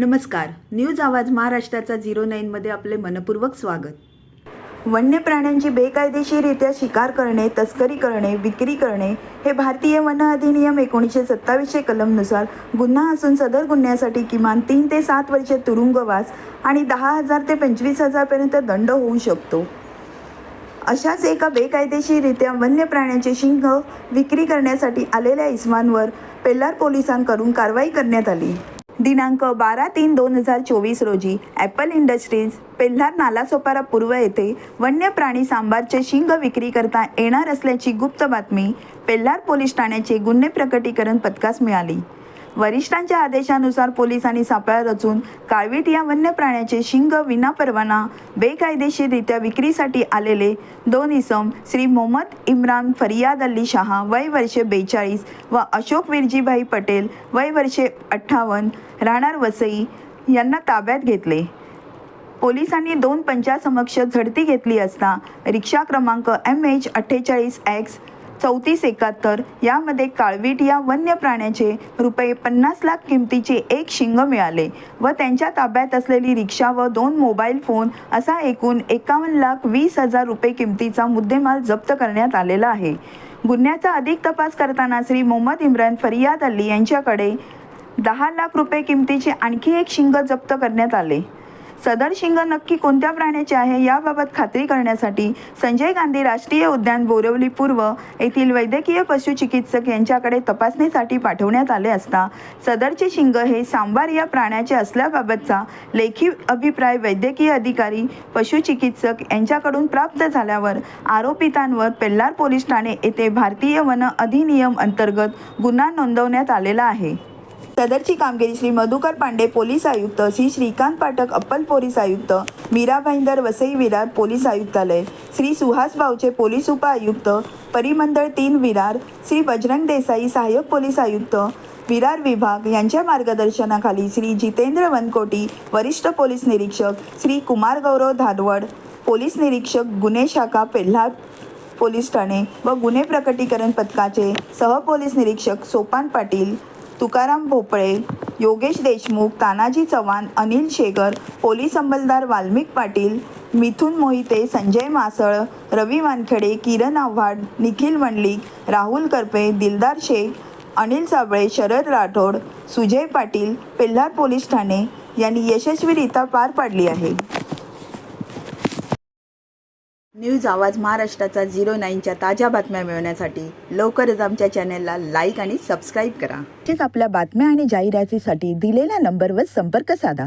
नमस्कार. न्यूज आवाज महाराष्ट्राचा झिरो नाईनमध्ये आपले मनपूर्वक स्वागत. वन्य प्राण्यांची बेकायदेशीररित्या शिकार करणे तस्करी करणे विक्री करणे हे भारतीय वन अधिनियम एकोणीसशे सत्तावीसशे कलमनुसार गुन्हा असून सदर गुन्ह्यासाठी किमान तीन ते सात वर्षे तुरुंगवास आणि दहा हजार ते पंचवीस हजारपर्यंत दंड होऊ शकतो. अशाच एका बेकायदेशीररित्या वन्य प्राण्यांचे शिंग विक्री करण्यासाठी आलेल्या इस्मांवर पेल्लार पोलिसांकडून कारवाई करण्यात आली. दिनांक बारा तीन दोन हजार चोवीस रोजी ॲपल इंडस्ट्रीज पेल्हार नालासोपारा पूर्व येथे वन्य प्राणी सांबारचे शिंग विक्री करता येणार असल्याची गुप्त बातमी पेल्हार पोलीस ठाण्याचे गुन्हे प्रकटीकरण पथकास मिळाली. वरिष्ठांच्या आदेशानुसार पोलिसांनी सापळा रचून काळवीट या वन्य प्राण्याचे शिंग विनापरवाना बेकायदेशीररित्या विक्रीसाठी आलेले दोन इसम श्री मोहम्मद इम्रान फरियाद अली शहा वय वर्षे बेचाळीस व अशोक विरजीभाई पटेल वय वर्षे अठ्ठावन्न राहणार वसई यांना ताब्यात घेतले. पोलिसांनी दोन पंचासमक्ष झडती घेतली असता रिक्षा क्रमांक एम एच अठ्ठेचाळीस एक्स चौतीस एकाहत्तर यामध्ये काळवीट या वन्य प्राण्याचे रुपये पन्नास लाख किमतीचे एक शिंग मिळाले व त्यांच्या ताब्यात असलेली रिक्षा व दोन मोबाईल फोन असा एकूण एकावन्न लाख वीस हजार रुपये किमतीचा मुद्देमाल जप्त करण्यात आलेला आहे. गुन्ह्याचा अधिक तपास करताना श्री मोहम्मद इम्रान फरियाद अली यांच्याकडे दहा लाख रुपये किमतीचे आणखी एक शिंग जप्त करण्यात आले. सदर शिंग नक्की कोणत्या प्राण्याचे आहे याबाबत खात्री करण्यासाठी संजय गांधी राष्ट्रीय उद्यान बोरवली पूर्व येथील वैद्यकीय पशुचिकित्सक यांच्याकडे तपासणीसाठी पाठवण्यात आले असता सदरचे शिंग हे सांबार या प्राण्याचे असल्याबाबतचा लेखी अभिप्राय वैद्यकीय अधिकारी पशुचिकित्सक यांच्याकडून प्राप्त झाल्यावर आरोपितांवर पेल्लार पोलीस ठाणे येथे भारतीय वन अधिनियम अंतर्गत गुन्हा नोंदवण्यात आलेला आहे. सदरची कामगिरी श्री मधुकर पांडे पोलीस आयुक्त श्री श्रीकांत पाठक अप्पल पोलीस आयुक्त मीरा भाईंदर वसई विरार पोलीस आयुक्तालय श्री सुहास बावचे पोलीस उपआयुक्त परिमंडळ तीन विरार श्री बजरंग देसाई सहाय्यक पोलीस आयुक्त विरार विभाग यांच्या मार्गदर्शनाखाली श्री जितेंद्र वनकोटी वरिष्ठ पोलीस निरीक्षक श्री कुमार गौरव धारवड पोलीस निरीक्षक गुन्हे शाखा पेल्हार पोलीस ठाणे व गुन्हे प्रकटीकरण पथकाचे सहपोलीस निरीक्षक सोपान पाटील तुकाराम भोपळे योगेश देशमुख तानाजी चव्हाण अनिल शेगर पोलीस अंमलदार वाल्मिक पाटील मिथुन मोहिते संजय मासळ रवी वानखेडे किरण आव्हाड निखिल मंडलिक राहुल करपे दिलदार शेख अनिल साबळे शरद राठोड सुजय पाटील पेल्हार पोलीस ठाणे यांनी यशस्वीरित्या पार पाडली आहे. न्यूज आवाज महाराष्ट्राचा झिरो नाईनच्या ताज्या बातम्या मिळवण्यासाठी लवकरच आमच्या चॅनेलला लाईक आणि सबस्क्राईब करा. तसेच आपल्या बातम्या आणि जाहिरातीसाठी दिलेल्या नंबरवर संपर्क साधा.